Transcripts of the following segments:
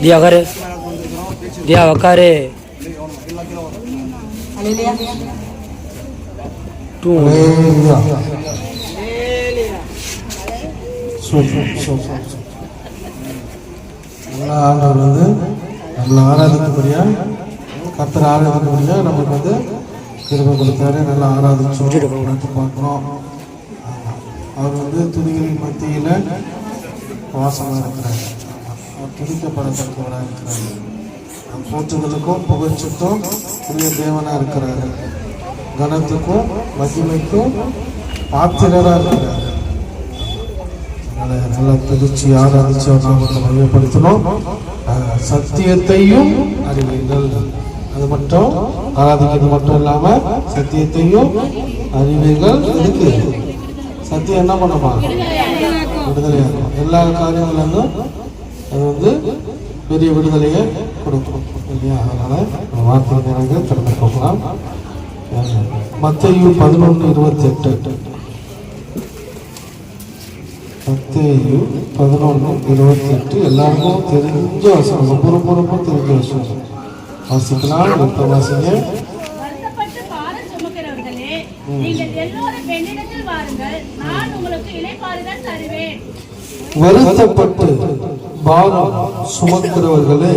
தியா உக்காரு தியா உக்காரு டூ நல்ல ஆண்டவர் வந்து நம்மளை ஆராதிக்கக்கூடிய கர்த்தர் ஆராதிக்கக்கூடிய நமக்கு வந்து கிருபை கொடுத்தாரு நல்லா ஆராதிச்சோம் பார்த்து பார்க்குறோம். அவர் வந்து துணிகளின் மத்தியில் வாசமாக இருக்கிறார். அவர் துணிக்கப்படத்தக்கவராக இருக்கிறார். போற்றுதலுக்கும் புகழ்ச்சிக்கும் உரிய தேவனாக இருக்கிறாரு. கனத்துக்கும் மகிமைக்கும் பாத்திரராக இருக்கிறார். அதனால நல்ல திருச்சி ஆராதிச்சு நாமத்தை மையப்படுத்தணும் சத்தியத்தையும் அறிவீர்கள் அது மட்டும் ஆராதிக்கிறது மட்டும் இல்லாம சத்தியத்தையும் அறிவீர்கள் இருக்கு. சத்தியம் என்ன பண்ணுமா? விடுதலையாகும் எல்லா காரியங்களிலும் அது வந்து பெரிய விடுதலையை கொடுக்கும். இல்லையா? அதனால நம்ம வார்த்தை நேரங்கள் திறந்து போகலாம் மத்தையும் பதினொன்று இருபத்தி எட்டு மத்தையும் பதினொன்று இருபத்தி எட்டு எல்லாருக்கும் தெரிஞ்ச வசனம். ரொம்ப ரொம்ப ரொம்ப தெரிஞ்ச வசனம். வாசிக்கலாம் எடுத்த வாசிங்க வருத்தப்பட்டு பாரம் சுமக்கிறவர்களே நீங்கள் எல்லோரும் என்னிடத்தில் வாருங்கள் நான் உங்களுக்கு இளைப்பாறுதல் தருவேன். வருத்தப்பட்டு பாரம் சுமக்கிறவர்களே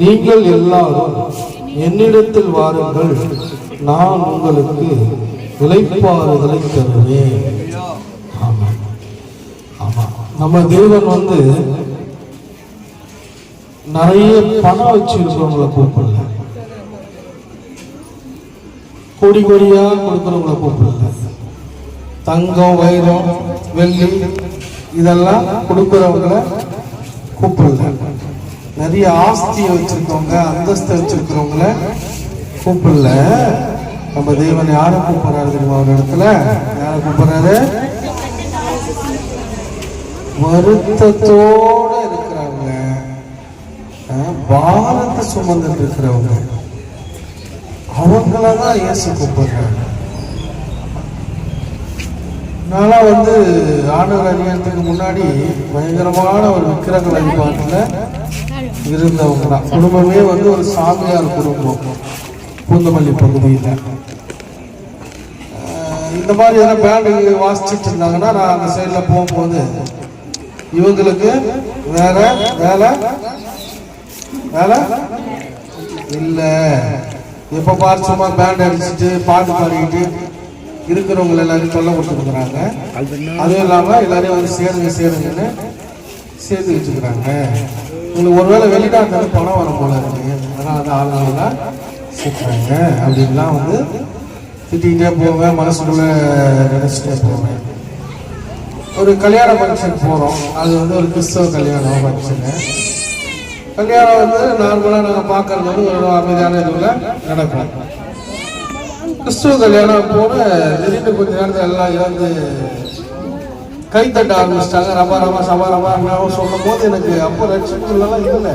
நீங்கள் எல்லாரும் என்னிடத்தில் வாருங்கள் நான் உங்களுக்கு இளைப்பாறுதலை தருவேன். ஆமா ஆமா நம்ம தேவன் வந்து நிறைய பணம் வச்சிருக்கிறவங்கள கூப்பிடல. கோடி கோடியா கொடுக்குறவங்கள கூப்பிடல. தங்கம் வைரம் வெள்ளி இதெல்லாம் கொடுக்குறவங்கள கூப்பிடல. நிறைய ஆஸ்தியை வச்சிருக்கவங்க அந்தஸ்தை வச்சிருக்கிறவங்கள கூப்பிடல. நம்ம தேவன் யாரை கூப்பிடுறாரு தெரியுமா ஒரு இடத்துல? யாரை கூப்பிடுறாரு? வருத்தத்தோட பாரத்தை சுமந்துட்டு இருக்கிறவங்க. அவங்கள தான் இயேசு கூப்பிடுறாங்க நான்லாம் வந்து ஆண்டவர் அறியறதுக்கு முன்னாடி பயங்கரமான ஒரு விக்கிரக வழிபாட்டில் இருந்தவங்க தான் குடும்பமே வந்து ஒரு சாமியார் குடும்பம். பூந்தமல்லி பகுதியில். இந்த மாதிரி எதனா பேண்டு வாசிச்சுட்டு இருந்தாங்கன்னா நான் அந்த சைடில் போகும்போது இவங்களுக்கு வேற வேலை வேலை இல்லை. எப்போ பாரு சும்மா பேண்ட் அடிச்சுட்டு பாட்டு பாடிக்கிட்டு இருக்கிறவங்க எல்லாரையும் தொல்லை கொடுத்துருக்குறாங்க. அதுவும் இல்லாமல் எல்லாரையும் வந்து சேருங்க சேருங்கன்னு சேர்த்து வச்சுக்கிறாங்க. உங்களுக்கு ஒருவேளை வெளிநாட்டு பணம் வரும் போல இருக்கு. அதனால வந்து ஆளுநர்லாம் சேர்க்குறாங்க. அப்படின்லாம் வந்து திட்டிகிட்டே போவேன் மனசுக்குள்ள நினைச்சிட்டே போவேன் ஒரு கல்யாண ஃபங்க்ஷன் போகிறோம் அது வந்து ஒரு கிறிஸ்தவ கல்யாணம் ஃபங்க்ஷனு கல்யாணம் வந்து நார்மலாக நாங்கள் பார்க்கறது வந்து ஒரு அமைதியான இதுவில் நடக்கும். கிறிஸ்துவ கல்யாணம் போன திடீர்னு கொஞ்ச நேரத்தில் எல்லாம் இழந்து கை தட்ட ஆரம்பிச்சிட்டாங்க. ரபா ரபா சபா ரபா சொல்லும் போது எனக்கு அப்போ ரட்சிப்புலாம் இல்லை.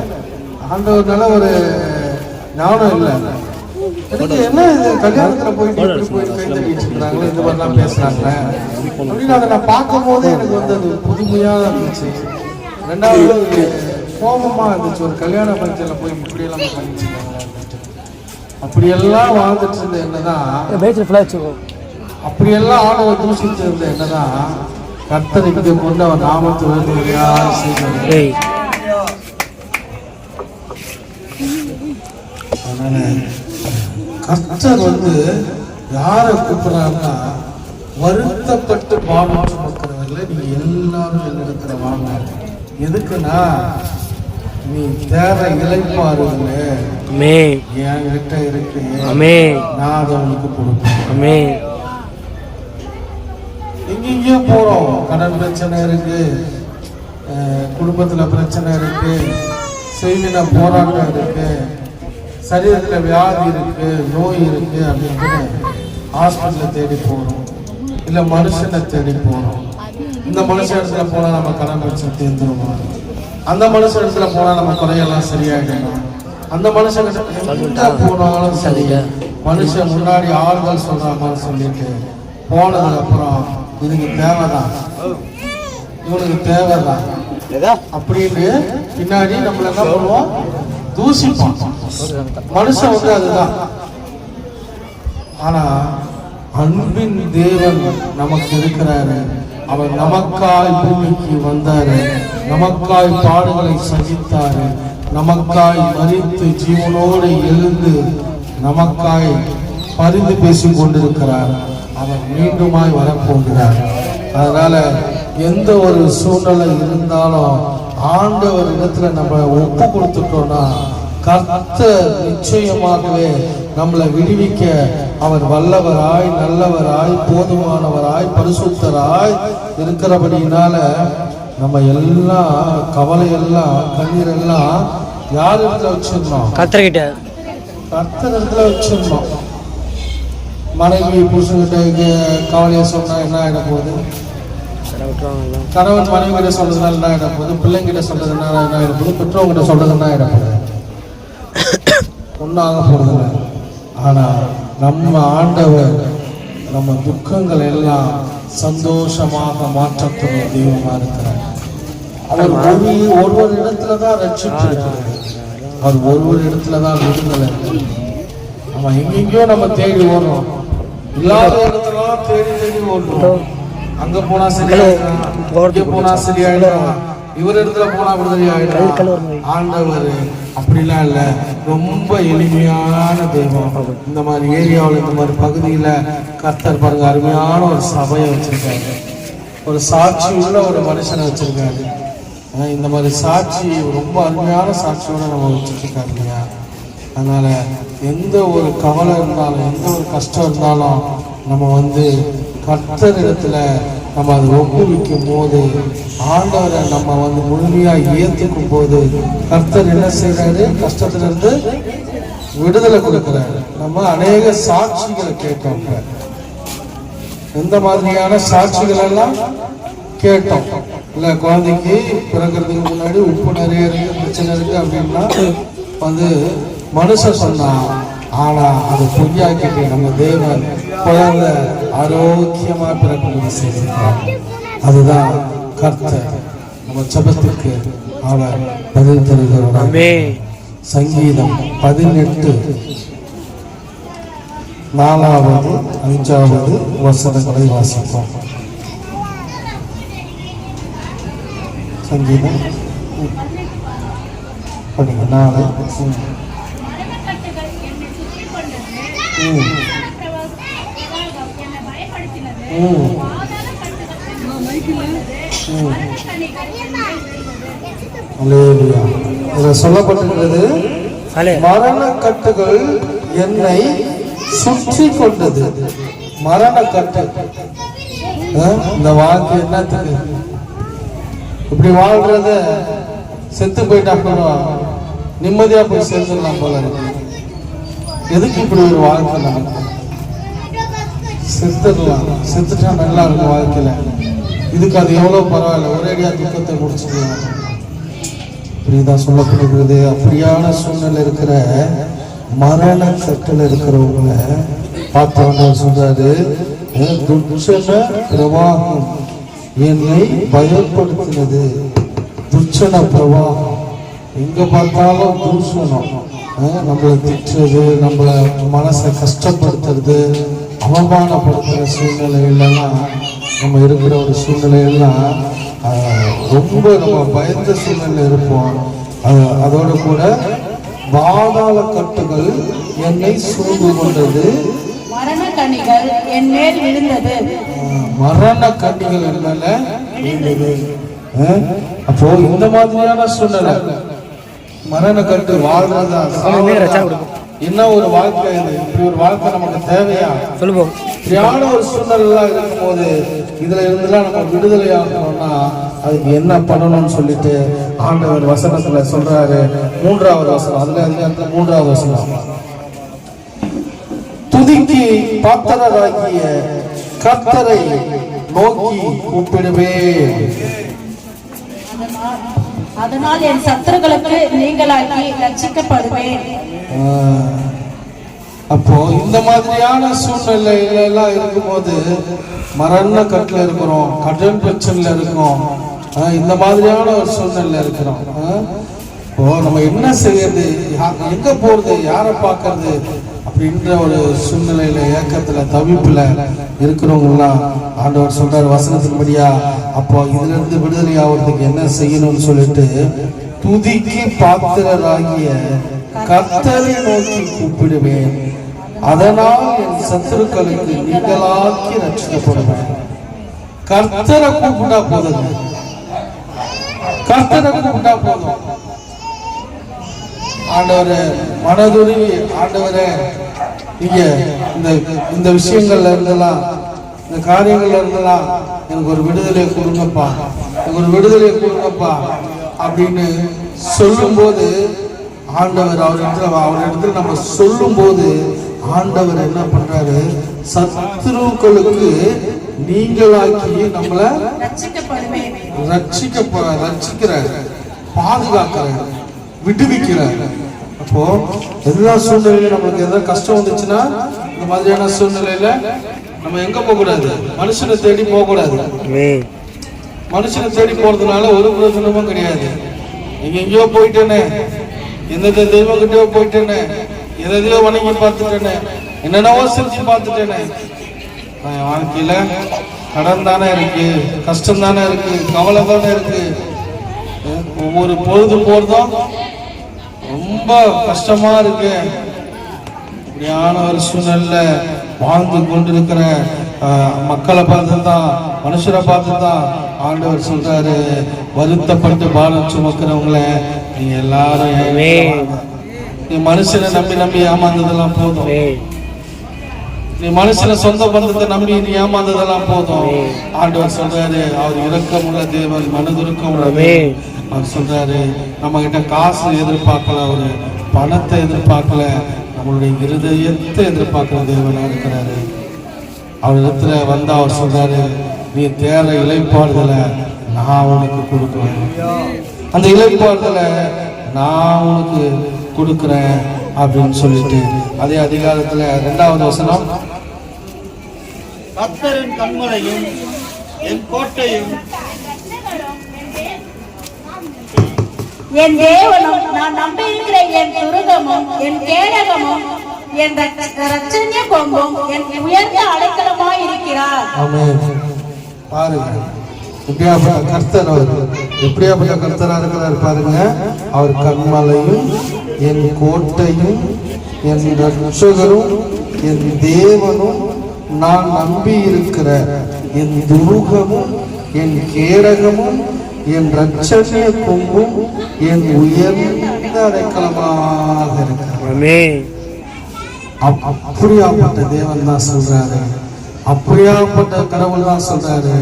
ஆண்டவர்னால ஒரு ஞானம் இல்லை. எனக்கு என்ன இது? கல்யாணத்துல போயிட்டு இப்படி போயிட்டு கை தட்டிட்டு இருக்கிறாங்களே இந்த மாதிரிலாம் பேசுறாங்க அப்படின்னு அதை நான் பார்க்கும் போதே எனக்கு வந்து அது புதுமையா இருந்துச்சு. ரெண்டாவது கோபமா இருந்துச்சு. ஒரு கல்யாண பங்கத்தில் போய் இப்படியெல்லாம் பண்ணிட்டு அப்படியெல்லாம் வாழ்ந்துட்டு இருந்த என்னதான்? அப்படியெல்லாம் ஆணவ தூசிட்டு இருந்த என்னதான்? கர்த்தருக்கு கொண்டு அவர் நாமத்து அதனால கர்த்தர் வந்து யாரை கூப்பிடுறாருன்னா வருத்தப்பட்டு பாவம் சுமக்கிறவர்கள நீங்க எல்லாரும் என்னிடத்துல வாங்க எதுக்குன்னா நீ தேவை இழைப்பாருன்னு அமே என்கிட்ட இருக்கு. அமே நான் அதை உனக்கு கொடுப்பேன். அமே எங்கெங்கேயோ போறோம். கடன் பிரச்சனை இருக்கு. குடும்பத்துல பிரச்சனை இருக்கு. செய்தின போராட்டம் இருக்கு. சரீரத்துல வியாதி இருக்கு. நோய் இருக்கு அப்படின்னு ஹாஸ்பிட்டலை தேடி போறோம். இல்ல மனுஷனை தேடி போறோம். இந்த மனுஷ இடத்துல போனா நம்ம கடன் பிரச்சனை தீர்ந்துருமா? அந்த மனுஷ இடத்துல போனா நம்ம குறையெல்லாம் சரியாயிடணும் அந்த மனுஷன் எங்க போனாலும் சரி. மனுஷன் முன்னாடி ஆறுதல் சொல்றாங்கன்னு சொல்லிட்டு போனதுக்கு அப்புறம் இதுக்கு தேவைதான். இவனுக்கு தேவைதான். அப்படின்னு பின்னாடி நம்மள என்ன பண்ணுவோம்? தூசிப்பான். மனுஷன் வந்து அதுதான். ஆனா அன்பின் தேவன் நமக்கு இருக்கிறாரு. அவர் நமக்காய் பூமிக்கு வந்தாரு. நமக்காய் பாடுகளை சகித்தாரு நமக்காய் மறித்து ஜீவனோடு எழுந்து நமக்காய் பரிந்து பேசிக் கொண்டிருக்கிறார். அவர் மீண்டுமாய் வரப்போகிறார். அதனால எந்த ஒரு சூழ்நிலை இருந்தாலும் ஆண்டவர் இடத்துல நம்ம ஒப்பு கொடுத்துட்டோம்னா கர்த்த நிச்சயமாகவே நம்மளை விடுவிக்க அவர் வல்லவராய் நல்லவராய் போதுமானவராய் பரிசுத்தராய் இருக்கிறபடியினால நம்ம எல்லாம் கவலை எல்லாம் கண்ணீர் எல்லாம் யார் இடத்துல வச்சிருந்தோம்? கத்திரிக்கிட்ட கர்த்தர் இடத்துல வச்சிருந்தோம். மனைவி புருஷன்கிட்ட கவலையை சொன்னா என்ன ஆகிட போகுது? கணவன் மனைவி கிட்ட சொல்றதுனால என்ன ஆகிட போகுது? பிள்ளைங்கிட்ட சொல்றதுனால என்ன ஆகிட போகுது? பெற்றவங்கிட்ட சொல்றது என்ன ஆகிட போகுது? ஒன்றாக போறதில்ல. ஆனா நம்ம ஆண்டவர் நம்ம துக்கங்கள் எல்லாம் சந்தோஷமாக மாற்றக்கூடிய தெய்வமா இருக்கிறார். அவர் ஒரு ஒருவர் இடத்துல தான் ரட்சிப்பு இருக்கிறது அவர் ஒருவர் இடத்துல தான் விடுதலை நம்ம எங்கெங்கயோ நம்ம தேடி ஓடுறோம். இல்லாத இடத்துல தேடி தேடி ஓடுறோம். அங்க போனா சரியாயிடும் இங்க போனா சரியாயிடும் இவர் இடத்துல போனா விடுதலை ஆயிடும் ஆண்டவர் அப்படிலாம் இல்ல. ரொம்ப எளிமையான தெய்வம். இந்த மாதிரி ஏரியாவில் இந்த மாதிரி பகுதியில கர்த்தர் பாருங்க அருமையான ஒரு சபையை வச்சிருக்காரு. ஒரு சாட்சி உள்ள ஒரு மனுஷனை வச்சிருக்காரு. இந்த மாதிரி சாட்சி ரொம்ப அருமையான சாட்சியோட நம்ம வச்சுட்டு இல்லையா? அதனால் எந்த ஒரு கவலை இருந்தாலும் எந்த ஒரு கஷ்டம் இருந்தாலும் நம்ம வந்து கர்த்தர் இடத்துல நம்ம அதை ஒப்புவிக்கும் போது ஆண்டவரை நம்ம வந்து முழுமையாக ஏற்றுக்கும் போது கர்த்தர் என்ன செய்கிறாரு கஷ்டத்துல இருந்து விடுதலை கொடுக்குறாரு. நம்ம அநேக சாட்சிகளை கேட்டோம். எந்த மாதிரியான சாட்சிகள் எல்லாம்? கேட்டோம். இல்ல குழந்தைக்கு பிறக்கிறதுக்கு முன்னாடி உப்பு நிறைய இருக்கு பிரச்சனை இருக்கு அப்படின்னா வந்து மனுஷன் சொன்னான் ஆனா அது பொய்யாக்கிட்டு நம்ம தேவன் குழந்தை ஆரோக்கியமா பிறக்கும்படி செய்திருக்கிறார். அதுதான் கர்த்தர் நம்ம ஜெபத்துக்கு அவர் பதில் தருகிறவர் ஆமே சங்கீதம் பதினெட்டு நாலாவது அஞ்சாவது வசனங்களை வாசிப்போம். இதுல சொல்லப்பட்டிருக்கிறது அலே மரண கட்டுகள் என்னை சுற்றி கொண்டது. மரண கட்டு அஹ், இந்த வாழ்க்கை என்னத்துக்கு? இப்படி வாழ்றத செத்து போயிட்டா கூட நிம்மதியா போய் சேர்ந்துடலாம் போல எதுக்கு இப்படி ஒரு வாழ்க்கை நமக்கு செத்துடலாம். செத்துட்டா நல்லா இருக்கும் வாழ்க்கையில. இதுக்கு அது எவ்வளவு பரவாயில்ல. ஒரேடியா துக்கத்தை முடிச்சுக்கலாம். இப்படிதான் சொல்லப்படுகிறது அப்படியான சூழ்நிலை இருக்கிற மரண கட்டில் இருக்கிறவங்கள பார்த்தவங்க சொல்றாரு பிரவாகம். என்னை பயப்படுத்தினது துச்சன பிரவாகம். எங்க பார்த்தாலும் தூஷணம் நம்மளை திட்டுறது நம்மளை மனசை கஷ்டப்படுத்துறது அவமானப்படுத்துற சூழ்நிலைகள்லாம் நம்ம இருக்கிற ஒரு சூழ்நிலையெல்லாம் ரொம்ப நம்ம பயந்த சூழ்நிலை இருப்போம். அதோடு அதோட கூட பாதாள கட்டுகள் என்னை சூழ்ந்து கொண்டது. மரணக்கண்ணிகள் என் மேல் விழுந்தது. மரண கட்டுகள் என் மேல விழுந்தது. ஆஹ், அப்போ இந்த மாதிரியான சூழ்நிலை மரண கட்டு வாழ்றதா? என்ன ஒரு வாழ்க்கை இது? இப்படி ஒரு வாழ்க்கை நமக்கு தேவையா? சொல்லுவோம் இப்படியான ஒரு சூழ்நிலைலாம் இருக்கும்போது இதுல இருந்தெல்லாம் நம்ம விடுதலை ஆகணும்னா அதுக்கு என்ன பண்ணணும்னு சொல்லிட்டு ஆண்டவர் வசனத்துல சொல்றாரு. மூன்றாவது வசனம். அதுல அதிகாரத்துல மூன்றாவது வசனம். துதிக்கு பாத்திரராகிய கர்த்தரை நோக்கி கூப்பிடுவே. அதனால் என் சத்துருக்களுக்கு நீங்களாக்கி ரட்சிக்கப்படுவேன். அப்போ இந்த மாதிரியான சூழ்நிலையில எல்லாம் இருக்கும்போது மரண கட்டில் இருக்கிறோம் கடன் பிரச்சனையில இருக்கோம். இந்த மாதிரியான ஒரு சூழ்நிலையில இருக்கிறோம். இப்போ நம்ம என்ன செய்யறது? எங்க போறது? யாரை பார்க்கறது? அப்படின்ற ஒரு சூழ்நிலையில ஏக்கத்துல தவிப்புல இருக்கிறவங்கலாம் ஆண்டவர் சொல்றாரு வசனத்தின்படியா அப்போ இதுல இருந்து விடுதலை ஆகிறதுக்கு என்ன செய்யணும்னு சொல்லிட்டு துதிக்கு பாத்திரராகிய கத்தரை நோக்கி கூப்பிடுவேன். அதனால் என் சத்துருக்களுக்கு நீங்களாக்கி ரட்சிக்கப்படுவேன். கர்த்தரை கூப்பிட்டா போதுங்க. கர்த்தரை கூப்பிட்டா போதும். ஆண்டவரே மனதுருவி ஆண்டவரே நீங்க இந்த இந்த விஷயங்கள்ல இருந்தெல்லாம் இந்த காரியங்கள்ல இருந்தெல்லாம் எனக்கு ஒரு விடுதலையை கொடுங்கப்பா எனக்கு ஒரு விடுதலையை கொடுங்கப்பா அப்படின்னு சொல்லும்போது ஆண்டவர் அவர் இடத்துல அவர் இடத்துல நம்ம சொல்லும்போது ஆண்டவர் என்ன பண்றாரு? சத்துருக்களுக்கு நீங்களாக்கி நம்மளை ரட்சிக்க ரட்சிக்கிறார் பாதுகாக்கிறார். விடுவிக்கிறார். அப்போ எல்லா சூழ்நிலையிலும் நம்மளுக்கு ஏதாவது கஷ்டம் வந்துச்சுன்னா இந்த மாதிரியான சூழ்நிலையில நம்ம எங்க போக கூடாது மனுஷனை தேடி போக கூடாது ஆமென் மனுஷனை தேடி போறதுனால ஒரு பிரயோஜனமும் கிடையாது. எங்க எங்கேயோ போயிட்டேனே எந்தெந்த தெய்வம் கிட்டயோ போயிட்டேனே எதையோ வணங்கி பார்த்துட்டேனே என்னென்னவோ செஞ்சு பார்த்துட்டேனே. நான் என் வாழ்க்கையில கடன் தானே இருக்கு கஷ்டம் தானே இருக்கு கவலை தானே இருக்கு. ஒவ்வொரு பொழுது போறதும் ரொம்ப கஷ்டமா இருக்கு. இப்படியான ஒரு சூழ்நிலை வாழ்ந்து கொண்டிருக்கிற மக்களை பார்த்து தான் மனுஷரை பார்த்து தான் ஆண்டவர் சொல்றாரு. வருத்தப்பட்டு பாலம் சுமக்கிறவங்கள நீங்க எல்லாரும். நீ மனுஷனை நம்பி நம்பி ஏமாந்ததெல்லாம் போதும். நீ மனுஷனை சொந்த பந்தத்தை நம்பி நீ ஏமாந்ததெல்லாம் போதும். ஆண்டவர் சொல்றாரு அவர் இரக்கமுள்ள தேவன் மனதுருக்கம் உள்ள. அவர் சொல்றாரு நம்ம கிட்ட காசு எதிர்பார்க்கல ஒரு பணத்தை எதிர்பார்க்கல நம்மளுடைய இருதயத்தை எதிர்பார்க்கிற தேவனா இருக்கிறாரு. அவர் இடத்துல வந்து அவர் சொல்றாரு நீ தேர இலைப்பாடுதலை நான் உனக்கு கொடுக்குறேன். அந்த இலைப்பாடுதலை நான் உனக்கு கொடுக்குறேன் அப்படின்னு சொல்லிட்டு அதே அதிகாரத்துல ரெண்டாவது வசனம். கர்த்தரின் கண்மலையும் என் கோட்டையும் என் தேவனும் நான் நம்பியிருக்கிற என் துருகமும் என் கேடகமும் என் ரச்சனிய கொம்பும் என் உயர்ந்த அடைக்கலமாய் இருக்கிறார். ஆமென். பாருங்க. கர்த்தர் அவர் எப்படியாப்பட்ட கர்த்தரா இருக்கிறார் பாருங்க. அவர் கண்மலையும் என் கோட்டையும் என் ரட்சகரும் என் தேவனும் நான் நம்பி இருக்கிற என் துருகமும் என் கேடகமும் என் ரட்சணிய கொம்பும் என் உயர்ந்த அடைக்கலமாக இருக்கிறார் அப்படியாப்பட்ட தேவன் தான் சொல்றாரு. அப்படியாப்பட்ட கடவுள் தான் சொல்றாரு.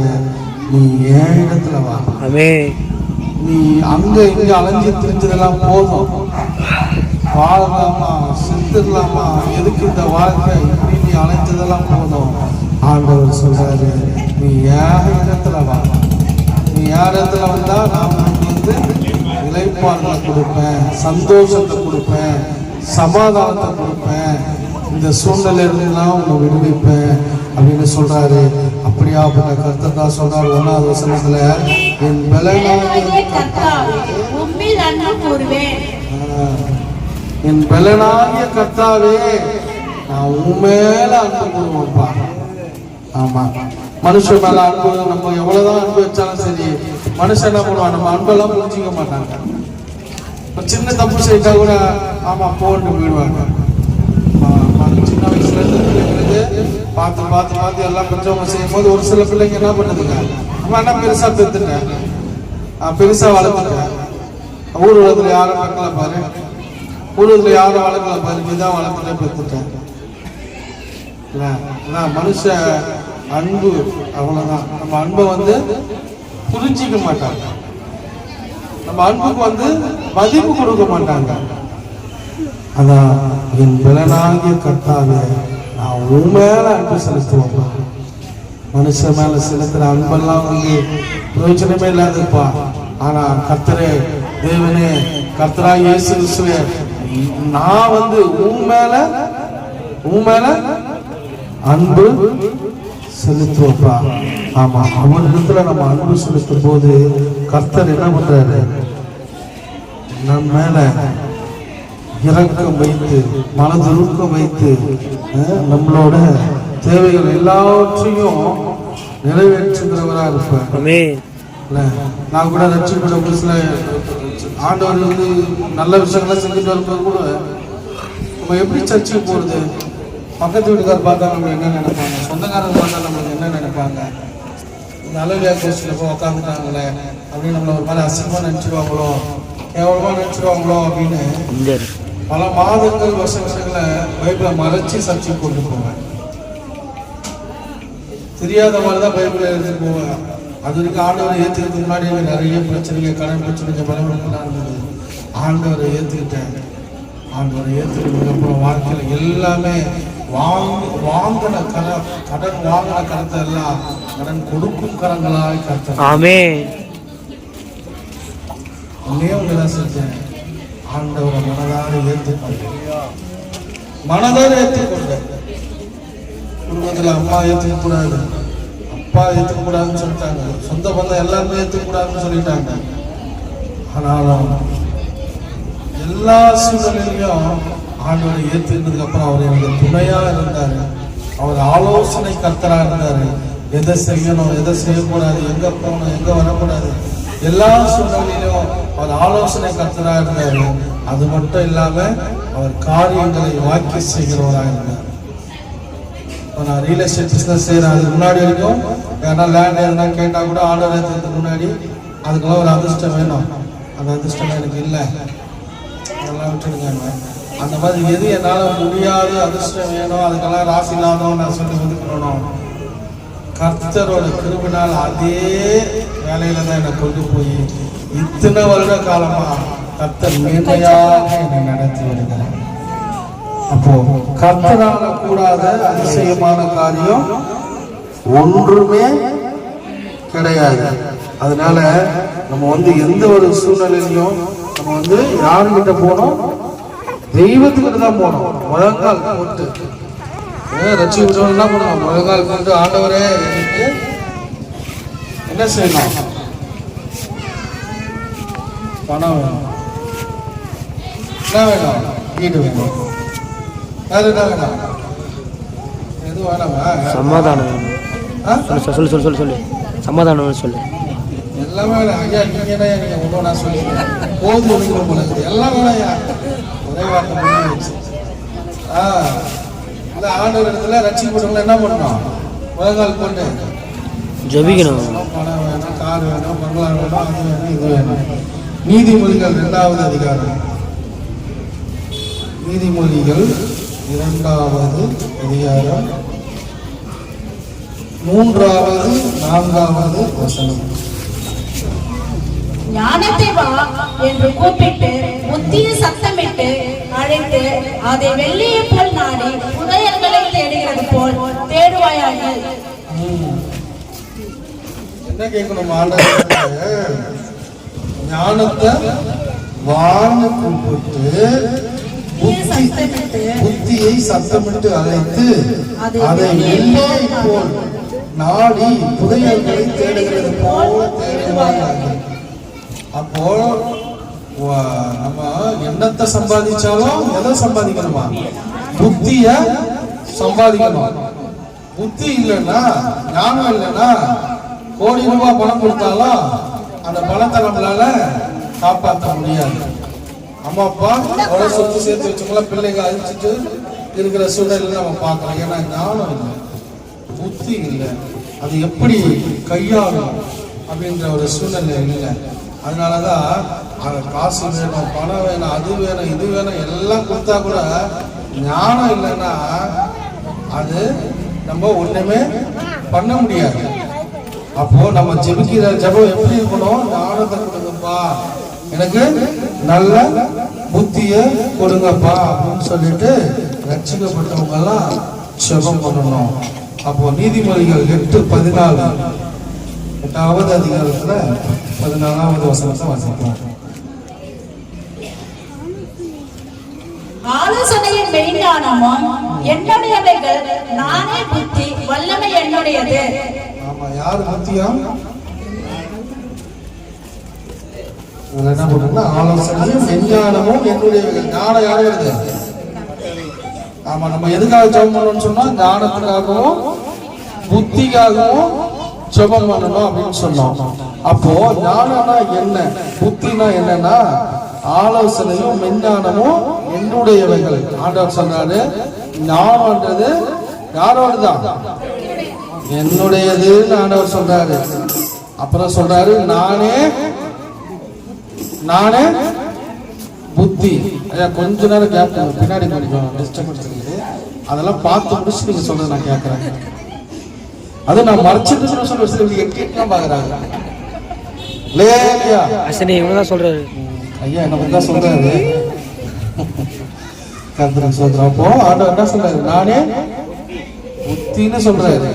நீ என் இடத்துல வா. நீ அங்க இங்க அலைஞ்சு திரிஞ்சதெல்லாம் போதும். வாழலாமா செத்துடலாமா எதுக்கு இந்த வாழ்க்கை? இப்படி நீ அலைஞ்சதெல்லாம் போதும். ஆண்டவர் சொல்றாரு நீ என் இடத்துல வா. நீ யார் இடத்துல வந்தா நான் வந்து இலைப்பாடுகளை கொடுப்பேன் சந்தோஷத்தை கொடுப்பேன் சமாதானத்தை கொடுப்பேன். இந்த சூழ்நிலையிலாம் உன்னை விடுவிப்பேன் அப்படின்னு சொல்றாரு. அப்படியாப்பட்ட கருத்தை தான் சொல்றாரு ஒன்னாவது வசனத்துல என் பலனாகிய என் பலனாகிய கர்த்தாவே நான் உன் மேல அன்பு கூறுவேன்ப்பா. ஆமா. மனுஷன் மேல அன்பு நம்ம எவ்வளவுதான் அன்பு வச்சாலும் சரி மனுஷன் என்ன பண்ணுவான்? நம்ம அன்பெல்லாம் புரிஞ்சிக்க மாட்டாங்க. ஒரு சின்ன தப்பு செய்தா கூட ஆமா போட்டு போயிடுவாங்க. சின்ன வயசுல இருந்து பார்த்து பார்த்து பார்த்து எல்லாம் பெற்றவங்க செய்யும் போது ஒரு சில பிள்ளைங்க என்ன பண்ணுதுங்க? நம்ம என்ன பெருசா பெத்துட்டேன் பெருசா வளர்த்துட்டேன் ஊர் உலகத்துல யாரும் வளர்க்கல பாரு. ஊர் உலகத்துல யாரும் வளர்க்கல பாரு. நீதான் வளர்த்துட்டே பெத்துட்டேன். மனுஷ அன்பு அவ்வளவுதான். நம்ம அன்பை வந்து புரிஞ்சிக்க மாட்டாங்க. நம்ம அன்புக்கு வந்து மதிப்பு கொடுக்க மாட்டாங்க. அதான் என் பலனாகிய கத்தாவே நான் உன் மேல அன்பு செலுத்துவேன் மனுஷன் மேல செலுத்துற அன்பெல்லாம் வந்து பிரயோஜனமே இல்லாதப்பா ஆனா கர்த்தரே தேவனே கர்த்தரா இயேசு கிறிஸ்துவே நான் வந்து உன் மேல உன் மேல அன்பு செலுத்துவப்பா. ஆமா அவன் இடத்துல நம்ம அன்பு செலுத்தும் போது கர்த்தர் என்ன பண்றாரு? நம்ம மேல இரக்கம் வைத்து மனதுருக்கம் வைத்து நம்மளோட தேவைகள் எல்லாவற்றையும் நிறைவேற்றுகிறவரா இருப்பார். ஆமே இல்ல, நான் கூட ரட்சிப்பட புதுசுல ஆண்டவர் வந்து நல்ல விஷயங்களை செஞ்சுட்டு வரும்போது கூட நம்ம எப்படி சர்ச்சுக்கு போறது? பக்கத்து வீட்டுக்கார் பார்த்தா நம்ம என்ன நினைப்பாங்க? சொந்தக்காரங்க பார்த்தா நம்மளுக்கு என்ன நினைப்பாங்க? இந்த அலுவலியா கோஷ்டியில் போய் உட்காந்துட்டாங்களே அப்படின்னு நம்மள ஒரு மாதிரி அசிங்கமாக நினச்சிடுவாங்களோ கேவலமாக நினச்சிடுவாங்களோ அப்படின்னு. பல மாதங்கள் வருஷ வருஷங்களை பைபிளை மறைச்சி சர்ச்சைக்கு கொண்டு போவேன். தெரியாத மாதிரி தான் பைபிளை எடுத்துட்டு போவேன். அது வரைக்கும் ஆண்டவரை ஏற்றுக்கிறதுக்கு முன்னாடி எனக்கு நிறைய பிரச்சனைகள் கடன் பிரச்சனைகள் பலவீனங்கள்லாம் இருந்தது ஆண்டவரை ஏற்றுக்கிட்டேன் ஆண்டவரை ஏற்றுக்கிட்டதுக்கு அப்புறம் வாழ்க்கையில் எல்லாமே வாங்கி வாங்கின கர கடன் வாங்கின கரத்தை எல்லாம் கடன் கொடுக்கும் கரங்களாய் கருத்த ஆமே ஒன்று தான் செஞ்சேன். ஆண்டவரை மனதார ஏற்றுக்கொண்டேன். மனதார ஏற்றுக்கொண்டேன். குடும்பத்தில் அம்மா ஏற்றுக்க கூடாது அப்பா ஏற்றுக்க கூடாதுன்னு சொல்லிட்டாங்க. சொந்த பந்தம் எல்லாருமே ஏற்றுக்க கூடாதுன்னு சொல்லிட்டாங்க. ஆனாலும் எல்லா சூழ்நிலையிலையும் ஆண்டவரை ஏற்றுக்கிட்டதுக்கு அப்புறம் அவர் எனக்கு துணையாக இருந்தார். அவர் ஆலோசனை கர்த்தராக இருந்தார். எதை செய்யணும் எதை செய்யக்கூடாது எங்கே போகணும் எங்கே வரக்கூடாது எல்லா சூழ்நிலையிலும் அவர் ஆலோசனை கர்த்தராக இருந்தார். அது மட்டும் இல்லாமல் அவர் காரியங்களை வாக்கி செய்கிறவராக இருந்தார். இப்போ நான் ரியல் எஸ்டேட் பிஸ்னஸ் செய்கிறேன் அதுக்கு முன்னாடி வரைக்கும் யாரா லேண்ட் எதுனா கேட்டால் கூட ஆர்டர் ஏற்றுறதுக்கு முன்னாடி அதுக்கெல்லாம் ஒரு அதிர்ஷ்டம் வேணும். அந்த அதிர்ஷ்டம் எனக்கு இல்லை. அதெல்லாம் விட்டுடுங்க அந்த மாதிரி எது என்னால் முடியாது அதிர்ஷ்டம் வேணும் அதுக்கெல்லாம் ராசி இல்லாதவன் நான் சொல்லி ஒதுக்கணும் கர்த்தரோட கிருபினால் அதே வேலையில தான் என்னை கொண்டு போய் இத்தனை வருட காலமா கர்த்தர் மேன்மையாக என்னை நடத்தி வருகிறார். அப்போ கர்த்தரால கூடாத அதிசயமான காரியம் ஒன்றுமே கிடையாது. அதனால நம்ம வந்து எந்த ஒரு சூழ்நிலையிலையும் நம்ம வந்து யாருக்கிட்ட போனோம்? தெய்வத்துக்கிட்ட தான் போனோம். முழங்கால் போட்டு ஏன் ரட்சி விட்டவங்க என்ன பண்ணுவோம் முழங்கால் போட்டு ஆண்டவரே என்ன செய்யணும்? பணம் வேணும். என்ன வேணும்? வீடு வேணும். வேற என்ன வேணும்? எதுவும் வேணாமா? சமாதானம் வேணும்? சொல்லு சொல்லு சொல்லு சொல்லு சொல்லு. சமாதானம் சொல்லு. எல்லாமே வேணும். ஐயா நீங்க என்ன நீங்க ஒன்றும் நான் சொல்லி. போது ஒதுக்கிற போல இருக்குது. எல்லாம் வேணும் ஐயா. வார்த்தை முடிஞ்சிருச்சு ஆ அந்த ஆண்டவர் இடத்துல ரட்சிக்கப்பட்டவங்களை என்ன பண்ணணும்? முழங்கால் போட்டு ஜெபிக்கணும். பணம் வேணும் கார் வேணும் பங்களா வேணும் அது வேணும் இது வேணும். நீதிமொழிகள் இரண்டாவது அதிகாரம். நீதிமொழிகள் இரண்டாவது அதிகாரம். மூன்றாவது நான்காவது வசனம். ஞானத்தை வா என்று கூப்பிட்டு புத்திய சத்தமிட்டு அழைத்து அதை வெள்ளியை போல் நாடி புதையல்களை தேடுகிறது போல் தேடுவாயாக. என்ன கேட்கணும் ஞானத்தை வான்னு கூப்பிட்டு புத்தியை சத்தமிட்டு அழைத்து அதை வெள்ளியை போல் நாடி புதையல்களை தேடுகிறது போல தேடுவார்கள் அப்போ நம்ம என்னத்தை சம்பாதிச்சாலும் எதை சம்பாதிக்கணுமா புத்திய சம்பாதிக்கணும் புத்தி இல்லைன்னா ஞானம் இல்லைன்னா கோடி ரூபாய் பணம் கொடுத்தாலும் அந்த பணத்தை நம்மளால காப்பாற்ற முடியாது அம்மா அப்பா அவ்வளோ சொத்து சேர்த்து வச்சவங்கள பிள்ளைங்க அழிச்சிட்டு இருக்கிற சூழ்நிலை நம்ம பார்க்கலாம் ஏன்னா ஞானம் இல்லை புத்தி இல்லை அது எப்படி கையாளும் அப்படின்ற ஒரு சூழ்நிலை இல்லை அதனால தான் காசு வேணும் பணம் வேணும் அது வேணும் இது வேணும் எல்லாம் கொடுத்தா கூட ஞானம் இல்லைன்னா அது நம்ம ஒன்றுமே பண்ண முடியாது. அப்போ நம்ம ஜெபிக்கிற ஜெபம் எப்படி இருக்கணும்? ஞானத்தை கொடுங்கப்பா. எனக்கு நல்ல புத்திய கொடுங்கப்பா அப்படின்னு சொல்லிட்டு ரட்சிக்கப்பட்டவங்க எல்லாம் ஜெபம் பண்ணணும். அப்போ நீதிமொழிகள் எட்டு பதினாலு. எட்டாவது அதிகாரத்தில் பதினாலாவது வசனத்தை வாசிக்கலாம். ஆலோசனையின் மெய்ஞானமும் என்னுடையவைகள் நானே புத்தி வல்லமை என்னுடையது. ஆமா யார் புத்தியா? என்ன பண்றோம்னா ஆலோசனையும் மெஞ்ஞானமும் என்னுடையவைகள். ஞானம் யாரும் வருது? ஆமா நம்ம எதுக்காக ஜெபம் பண்ணணும்னு சொன்னா ஞானத்துக்காகவும் புத்திக்காகவும் ஜெபம் பண்ணணும் அப்படின்னு சொன்னோம். அப்போ ஞானம்னா என்ன? புத்தினா என்னன்னா ஆலோசனையும் விஞ்ஞானமும் என்னுடையவைகள். ஆண்டவர் சொன்னாரு ஞானம்ன்றது யாரோடதான்? என்னுடையதுன்னு ஆண்டவர் சொல்றாரு அப்புறம் சொல்றாரு நானே நானே புத்தி. ஐயா கொஞ்ச நேரம் கேப் பின்னாடி கொஞ்சம் டிஸ்டர்பன்ஸ் இருக்குது. அதெல்லாம் பார்த்து முடிச்சு நீங்க சொல்றது நான் கேட்கறேன் அது நான் மறைச்சிட்டு சொல்லி எட்டி எட்டுலாம் பாக்குறாங்க? லேலியா அசனே இவங்க தான் சொல்றாரு. ஐயா என்ன பத்தி தான் சொல்றாரு? கர்த்தர் சொல்றாரு அப்போ ஆண்டவர் என்ன சொல்றாரு? நானே புத்தின்னு சொல்றாரு.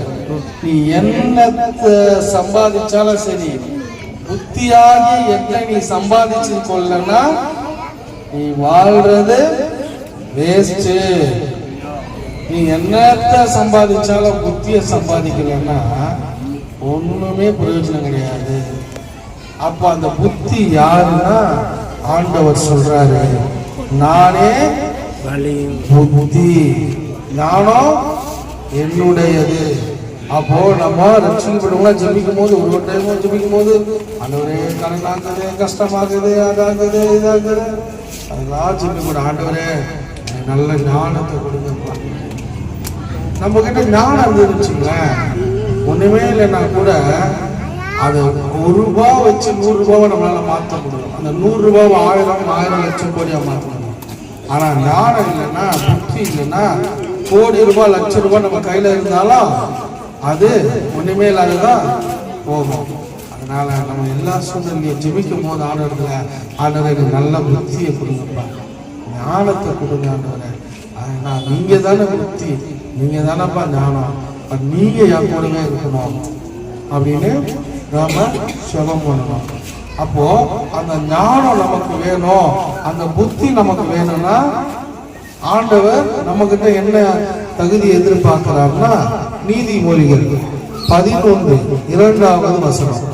நீ என்னத்தை சம்பாதிச்சாலும் சரி புத்தியாகி என்ன நீ சம்பாதிச்சு கொள்ளனா நீ வாழ்றது வேஸ்ட் நீ என்னத்த சம்பாதிச்சாலும் புத்திய சம்பாதிக்கலன்னா ஒண்ணுமே பிரயோஜனம் கிடையாது. அப்ப அந்த புத்தி யாருன்னா ஆண்டவர் சொல்றாரு. நானே புத்தி ஞானம் என்னுடையது. அப்போ நம்ம ரட்சிக்கப்படுவோம் ஜபிக்கும் போது ஒவ்வொரு டைமும் ஜபிக்கும் போது ஆண்டவரே கணக்காக்குது கஷ்டமாகுது அதாகுது இதாகுது. அதெல்லாம் ஜபிக்கூட ஆண்டவரே எனக்கு நல்ல ஞானத்தை கொடுங்க. நம்ம கிட்ட ஞானம் இருந்துச்சுங்களேன் ஒண்ணுமே இல்லைன்னா கூட அது ஒரு ரூபா வச்சு நூறு ரூபாவை நம்மளால மாற்ற முடியும். அந்த நூறு ரூபாவை ஆயிரம் ஆயிரம் லட்சம் கோடியா மாற்ற முடியும். ஆனா ஞானம் இல்லைன்னா புத்தி இல்லைன்னா கோடி ரூபாய் லட்சம் ரூபாய் நம்ம கையில இருந்தாலும் அது ஒண்ணுமே இல்லாததான் போகும். அதனால நம்ம எல்லா சூழ்நிலையும் ஜெபிக்கும் போது ஆண்டவர்கள ஆண்டவரை எனக்கு நல்ல புத்தியை கொடுங்கப்பா. ஞானத்தை கொடுங்க ஆண்டவரை. ஆனா நீங்க தானே புத்தி நீங்க தானப்பா ஞானம் நீங்க என் கூடவே இருக்கணும். அப்படின்னு நாம செபம் பண்ணணும். அப்போ அந்த ஞானம் நமக்கு வேணும். அந்த புத்தி நமக்கு வேணும்னா ஆண்டவர் நம்மகிட்ட என்ன தகுதி எதிர்பார்க்கிறார்னா நீதிமொழிகள் பதினொன்று இரண்டாவது வசனம்.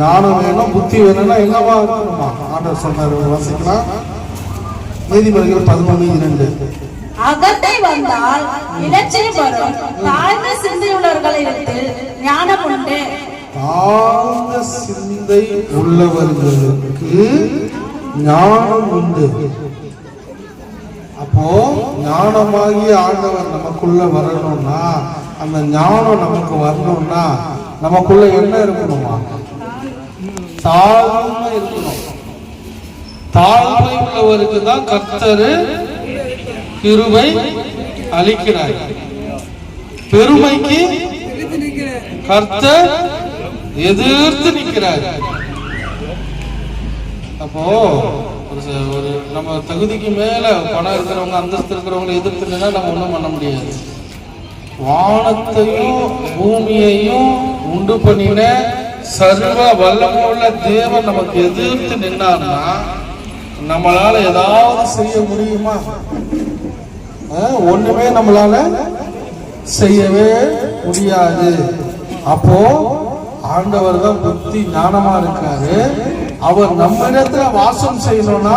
ஞானம் வேணும் புத்தி வேணும்னா என்னவா இருக்கணுமா ஆண்டவர் சொன்னார் வசிக்கலாம். நீதிமொழிகள் பதினொன்று இரண்டு. அகத்தை வந்தால் இலச்சை வரும். தாழ்ந்த சிந்தையுள்ளவர்களிடத்தில் ஞானம் உண்டு. தாழ்ந்த சிந்தை உள்ளவர்களுக்கு ஞானம் உண்டு. அப்போ ஞானமாகி ஆண்டவர் நமக்குள்ள வரணும்னா அந்த ஞானம் நமக்கு வரணும்னா நமக்குள்ள என்ன இருக்கணுமா? தாழ்மை இருக்கணும். தாழ்மை உள்ளவருக்கு தான் கர்த்தர் கிருபை அளிக்கிறார். பெருமைக்கு கர்த்தர் எதிர்த்து நிற்கிறார். அப்போ ஒரு நம்ம தகுதிக்கு மேல பணம் இருக்கிறவங்க அந்தஸ்து இருக்கிறவங்களை எதிர்த்து நின்னா நம்ம ஒன்றும் பண்ண முடியாது. வானத்தையும் பூமியையும் உண்டு பண்ணின சர்வ வல்லமுள்ள தேவன் நமக்கு எதிர்த்து நின்னான்னா நம்மளால ஏதாவது செய்ய முடியுமா? ஒண்ணுமே நம்மளால செய்யவே முடியாது. அப்போ ஆண்டவர் தான் புத்தி ஞானமா இருக்காரு. அவர் நம்ம இடத்துல வாசம் செய்யணும்னா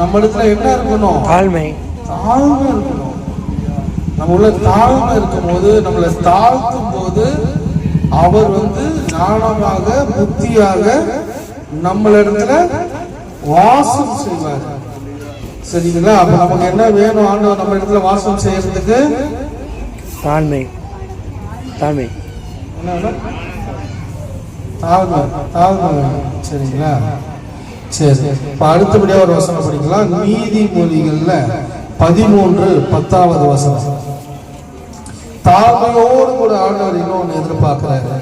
நம்ம இடத்துல என்ன இருக்கணும்? தாழ்மை. தாழ்மை இருக்கணும். நம்ம உள்ள தாழ்மை இருக்கும்போது நம்மளை தாழ்த்தும் போது அவர் வந்து ஞானமாக புத்தியாக நம்மளிடத்துல வாசம் செய்வார். சரிங்களா? அப்ப நமக்கு என்ன வேணும்? ஆண்டவர் நம்ம இடத்துல வாசம் செய்யறதுக்கு? தாழ்மை. தாழ்மை? தாழ்மை. தாழ்மை. சரிங்களா? சரி இப்ப அடுத்தபடியா ஒரு வசனம் படிக்கலாம். நீதிமொழிகள்ல பதிமூன்று பத்தாவது வசனம். தாழ்மையோடு கூட ஆண்டவர் இன்னொன்று எதிர்பார்க்கிறாரு.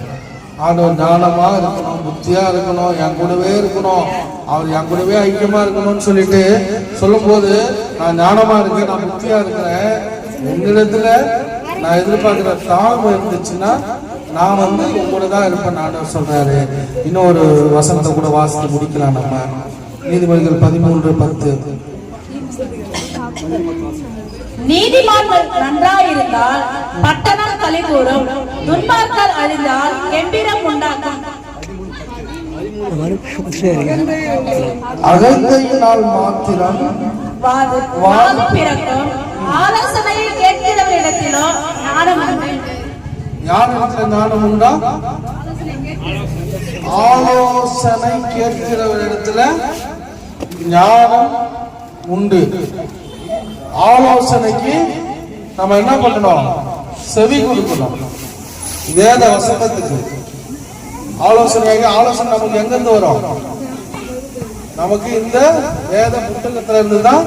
ஆண்டவர் ஞானமாக இருக்கணும் புத்தியாக இருக்கணும் என் கூடவே இருக்கணும். அவர் என் கூடவே ஐக்கியமாக இருக்கணும்னு சொல்லிட்டு சொல்லும்போது நான் ஞானமாக இருக்கேன் நான் புத்தியாக இருக்கிறேன். உன்னிடத்துல நான் எதிர்பார்க்குற தாழ்வு இருந்துச்சுன்னா நான் வந்து உங்களோட தான் இருப்பேன் ஆண்டவர் சொல்கிறாரு இன்னொரு வசனத்தை கூட வாசித்து முடிக்கலாம் நம்ம. நீதிபதிகள் பதிமூன்று பத்து. நீதிமான்கள் நன்றாயிருந்தால் பட்டணம் கலிகூறும் துன்மார்க்கர் அழிந்தால் கெம்பீரம் உண்டாகும். அகந்தையினால் மாத்திரம் வாது பிறக்கும். ஆலோசனையை கேட்கிறவரிடத்திலோ ஞானம் உண்டு. ஞானம் உண்டா? ஆலோசனை கேட்கிறவர் இடத்துல ஞானம் உண்டு. ஆலோசனைக்கு நம்ம என்ன பண்ணணும்? செவி கொடுக்கணும். வேத வசனத்துக்கு. ஆலோசனை ஆலோசனை நமக்கு எங்கிருந்து வரும்? நமக்கு இந்த வேத புத்தகத்துல இருந்து தான்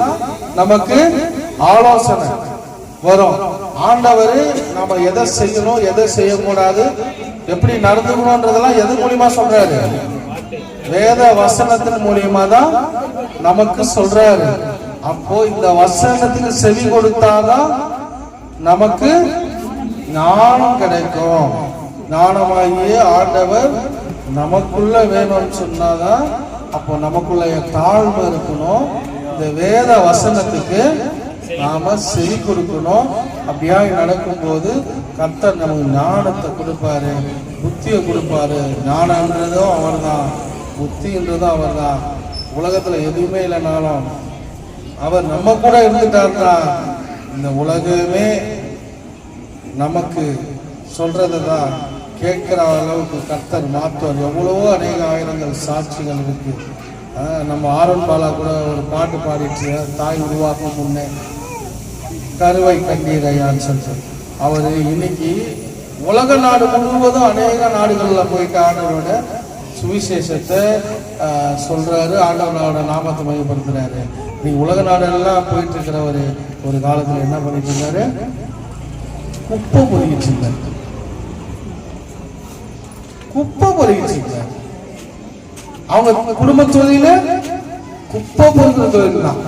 நமக்கு ஆலோசனை வரும். ஆண்டவர் நம்ம எதை செய்யணும் எதை செய்யக்கூடாது எப்படி நடந்துக்கணும்ன்றதெல்லாம் எது மூலியமா சொல்றாரு? வேத வசனத்தின் மூலியமா தான் நமக்கு சொல்றாரு. அப்போ இந்த வசனத்துக்கு செவி கொடுத்தாதான் நமக்கு ஞானம் கிடைக்கும். ஞானமாகிய ஆண்டவர் நமக்குள்ள வேணும்னு சொன்னாதான் அப்போ நமக்குள்ள தாழ்வு இருக்கணும். இந்த வேத வசனத்துக்கு நாம செவி கொடுக்கணும். அப்படியா நடக்கும்போது கர்த்தர் நமக்கு ஞானத்தை கொடுப்பாரு புத்தியை கொடுப்பாரு. ஞானம்ன்றதும் அவர் தான் புத்தின்றதும் அவர் தான் உலகத்துல எதுவுமே இல்லைனாலும் அவர் நம்ம கூட இருந்துட்டாருன்னா இந்த உலகமே நமக்கு சொல்றதை தான் கேட்கிற அளவுக்கு கர்த்தர் மாற்றுவார் எவ்வளவோ அநேக ஆயிரங்கள் சாட்சிகள் இருக்கு. நம்ம ஆரோன் பாலா கூட ஒரு பாட்டு பாடிட்டு தாய் உருவாக்கும் முன்னே கருவை கண்ணீர் ஐயான்னு சொல்லிட்டு. அவர் இன்னைக்கு உலக நாடு முழுவதும் அநேக நாடுகளில் போயிட்டு ஆண்டவரோட சுவிசேஷத்தை சொல்றாரு. ஆண்டவனோட நாமத்தை மையப்படுத்துறாரு. நீ உலக நாடெல்லாம் போயிட்டு இருக்கிற ஒரு காலத்தில் என்ன பண்ணிட்டு இருந்தாரு குப்பை பொறுக்கிட்டு இருந்தார் குப்பை பொறுக்கிட்டு இருந்தார் அவங்க குடும்ப தொழில குப்பை பொறுக்கிற தொழில் தான்.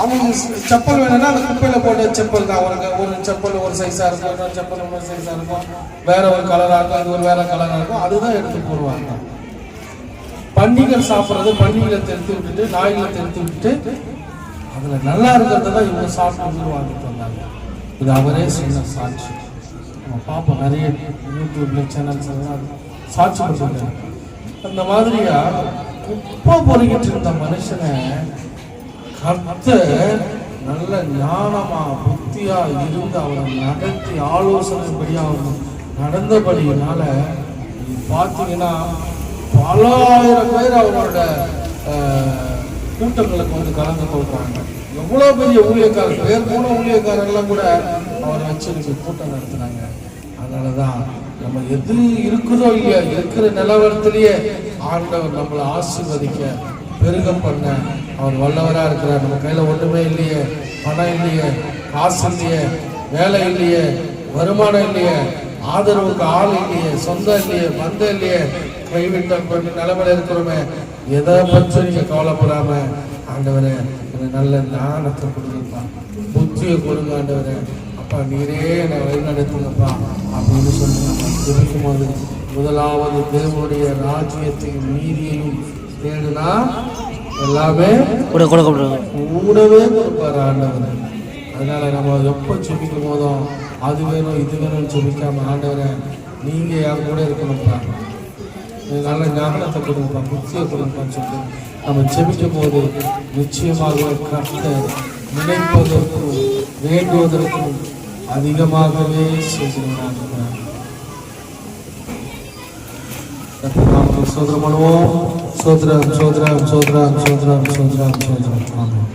அவங்க செப்பல் வேணும்னா அந்த குப்பையில போட்ட செப்பல் தான். ஒரு ஒரு செப்பல் ஒரு சைஸா இருக்கும் இன்னொரு செப்பல் இன்னொரு சைஸா இருக்கும். வேற ஒரு கலரா இருக்கும் அது ஒரு வேற கலரா இருக்கும். அதுதான் எடுத்து போடுவாங்க. பன்னிகள் சாப்பிட்றது பன்னிகளை தெரித்து விட்டுட்டு நாய்களை தெரித்து விட்டுட்டு அதில் நல்லா இருக்கிறத தான் இவங்க சாப்பிட்டு வாங்கிட்டு வந்தாங்க. இது அவரே சொன்ன சாட்சி. நம்ம பார்ப்போம் நிறைய யூடியூப்ல சேனல்ஸ் எல்லாம் சாட்சி கொடுத்துருக்காங்க. அந்த மாதிரியா குப்பை பொறுக்கிட்டு இருந்த மனுஷனை கர்த்தர் நல்ல ஞானமா புத்தியா இருந்து அவரை நடத்தி ஆலோசனைப்படியாக அவர் நடந்தபடியினால பார்த்தீங்கன்னா பல ஆயிரம் பேர் அவரோட கூட்டங்களுக்கு வந்து கலந்து கொள்றாங்க. எவ்வளவு பெரிய ஊழியக்காரர் பேர் போன ஊழியக்காரர்லாம் கூட அவரை வச்சு கூட்டம் நடத்துனாங்க. அதனாலதான் நம்ம எது இருக்குதோ இல்லையா இருக்கிற நிலவரத்திலேயே ஆண்டவர் நம்மளை ஆசீர்வதிக்க பெருக பண்ண அவர் வல்லவரா இருக்கிறார். நம்ம கையில ஒண்ணுமே இல்லையே பணம் இல்லையே காசு இல்லையே வேலை இல்லையே வருமானம் இல்லையே ஆதரவுக்கு ஆள் இல்லையே சொந்தம் இல்லையே பந்தம் இல்லையே. கைவிட்ட பண்ணி நிலைமையில இருக்கிறோமே. எதை பற்றி நீங்க கவலைப்படாம ஆண்டவரே எனக்கு நல்ல ஞானத்தை கொடுங்கப்பா. புத்தியை கொடுங்க ஆண்டவரே. அப்பா நீரே என்னை வழிநடத்துங்கப்பா. அப்படின்னு சொல்லி நம்ம ஜெபிக்கும் போது முதலாவது தேவனுடைய ராஜ்யத்தையும் நீதியையும் தேடுனா எல்லாமே கூட கூட கூட கூடவே கொடுப்பாரு ஆண்டவர். அதனால நம்ம எப்போ ஜெபிக்கும் போதும் அது வேணும் இது வேணும்னு சொல்லிக்காம ஆண்டவரை நீங்கள் யார் கூட இருக்கணும்ப்பா. நல்ல ஞாபகத்தை கொடுங்கப்பா புத்தியை கொடுங்கப்பான்னு சொல்லி நம்ம செபிக்கும் போது நிச்சயமாக கர்த்தர் நினைப்பதற்கும் வேண்டுவதற்கும் அதிகமாகவே செய்கிறாங்க சோதரம் பண்ணுவோம். சோதரம் சோதரம் சோதரம் சோதரம் சோதரம் சோதரம். ஆமாம்